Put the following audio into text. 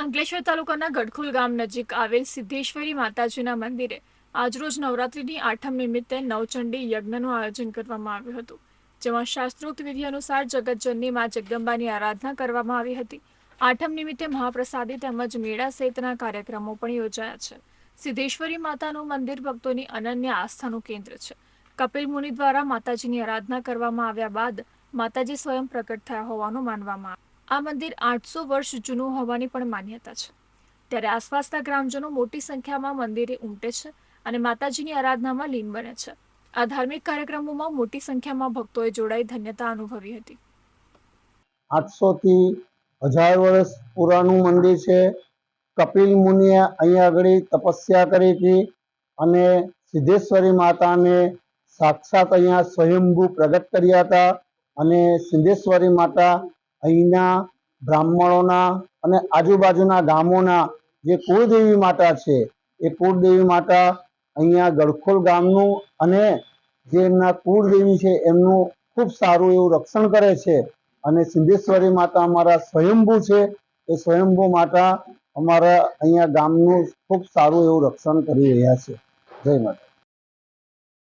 અંકલેશ્વર તાલુકાના ગઢખુલ ગામ નજીક આવેલ સિદ્ધેશ્વરી માતાજીના મંદિરે આજરોજ નવરાત્રીની આઠમ નિમિત્તે નવચંડી યજ્ઞનું આયોજન કરવામાં આવ્યું હતું, જેમાં શાસ્ત્રોક્ત વિધિ અનુસાર જગતજનની મા જગદંબાની આરાધના કરવામાં આવી હતી. આઠમ નિમિત્તે મહાપ્રસાદી તેમજ મેળા સહિતના કાર્યક્રમો પણ યોજાયા છે. સિદ્ધેશ્વરી માતાનું મંદિર ભક્તોની અનન્ય આસ્થાનું કેન્દ્ર છે. કપિલ મુનિ દ્વારા માતાજીની આરાધના કરવામાં આવ્યા બાદ માતાજી સ્વયં પ્રકટ થયા હોવાનું માનવામાં આવે આ મંદિર આઠસો વર્ષ જૂનું હોવાની પણ માન્યતા છે. ત્યારે આસપાસના ગ્રામજનો મોટી સંખ્યામાં મંદિરે ઉમટે છે અને માતાજીની આરાધનામાં લીન બને છે. આ ધાર્મિક કાર્યક્રમોમાં મોટી સંખ્યામાં ભક્તોએ જોડાઈ ધન્યતા અનુભવી હતી. આઠસો થી હજાર વર્ષ પુરાણું મંદિર છે. કપિલ મુનિએ અહીંયા આગળ તપસ્યા કરી હતી અને સિદ્ધેશ્વરી માતાને સાક્ષાત અહીંયા સ્વયંભૂ પ્રગટ કર્યા હતા અને સિદ્ધેશ્વરી માતા અહીંના બ્રાહ્મણોના અને આજુબાજુના ગામોના જે કુળદેવી માતા છે, એ કુળદેવી માતા અહીંયા ગડખોલ ગામનું અને જે એમના કુળદેવી છે, એમનું ખૂબ સારું એવું રક્ષણ કરે છે. અને સિદ્ધેશ્વરી માતા અમારા સ્વયંભૂ છે. એ સ્વયંભૂ માતા અમારા અહીંયા ગામનું ખૂબ સારું એવું રક્ષણ કરી રહ્યા છે. જય માતા